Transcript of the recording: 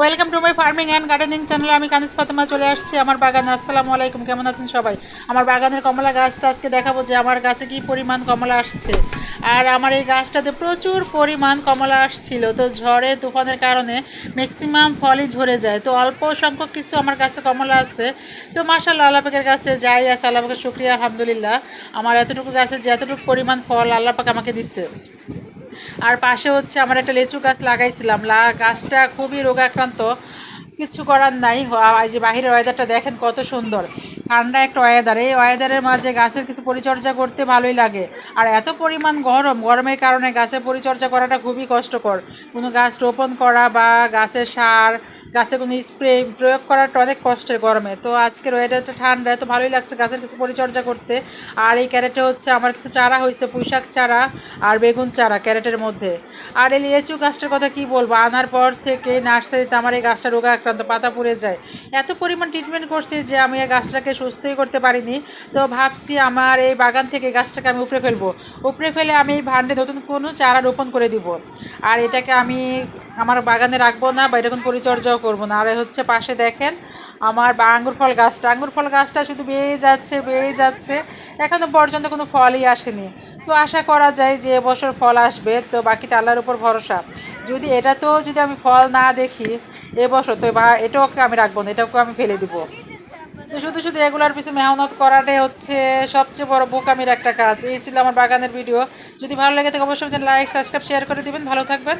Welcome to my farming and gardening চ্যানেলে আমি কানিস ফাতেমা চলে আসছি আমার বাগানে। আসসালামু আলাইকুম, কেমন আছেন সবাই? আমার বাগানের কমলা গাছটা আজকে দেখাবো যে আমার গাছে কি পরিমাণ কমলা আসছে। আর আমার এই গাছটাতে প্রচুর পরিমাণ কমলা আসছিল। তো ঝড়ের তুফানের কারণে ম্যাক্সিমাম ফলই ঝরে যায়। তো অল্প সংখ্যক কিছু আমার কাছে কমলা আছে। তো মাসাল্লাহ আল্লাপাকের কাছে যাই আছে। আল্লাপাকের শুক্রিয়া, আলহামদুলিল্লাহ। আমার এতটুকু গাছে যে এতটুকু পরিমাণ ফল আল্লাপাক আমাকে দিচ্ছে। আর পাশে হচ্ছে আমার একটা লেচু গাছ লাগাইছিলাম। লা গাছটা খুবই রোগাক্রান্ত, কিছু করার নাই। যে বাহিরের ওয়েদারটা দেখেন কত সুন্দর। ঠান্ডা একটা ওয়েদার এই ওয়েদারের মাঝে গাছের কিছু পরিচর্যা করতে ভালোই লাগে। আর এত পরিমাণ গরম, গরমের কারণে গাছের পরিচর্যা করাটা খুবই কষ্টকর। কোনো গাছ রোপণ করা বা গাছের সার গাছে কোনো স্প্রে প্রয়োগ করাটা অনেক কষ্টের গরমে। তো আজকের ওয়েদারটা ঠান্ডা তো ভালোই লাগছে গাছের কিছু পরিচর্যা করতে। আর এই ক্যারেটে হচ্ছে আমার কিছু চারা হয়েছে, পুঁইশাক চারা আর বেগুন চারা ক্যারেটের মধ্যে। আর এই লিচু গাছটার কথা কি বলব? আনার পর থেকে নার্সারিতে আমার এই গাছটা রোগা আক্রান্ত, পাতা পুড়ে যায়। এত পরিমাণ ট্রিটমেন্ট করছি যে আমি এই গাছটাকে সুস্থই করতে পারিনি। তো ভাবছি আমার এই বাগান থেকে গাছটাকে আমি উপড়ে ফেলব। উপড়ে ফেলে আমি এই ভান্ডে নতুন কোনো চারা রোপণ করে দিব। আর এটাকে আমি আমার বাগানে রাখব না বা এরকম পরিচর্যাও করব না। আর হচ্ছে পাশে দেখেন, আমার বা আঙ্গুর ফল গাছটা। আঙ্গুর ফল গাছটা শুধু বেয়ে যাচ্ছে বেয়ে যাচ্ছে। এখনও পর্যন্ত কোনো ফলই আসেনি। তো আশা করা যায় যে এবছর ফল আসবে, তো বাকিটা আল্লাহর উপর ভরসা। যদি এটা তো যদি আমি ফল না দেখি এবছর তো বা এটাকে আমি রাখব না এটাকে আমি ফেলে দিব। তো শুধু শুধু এগুলোর পিছনে মেহনত করাটাই হচ্ছে সবচেয়ে বড় বোকামির একটা কাজ। এই ছিল আমার বাগানের ভিডিও। যদি ভালো লাগে থাকে অবশ্যই লাইক সাবস্ক্রাইব শেয়ার করে দিবেন। ভালো থাকবেন।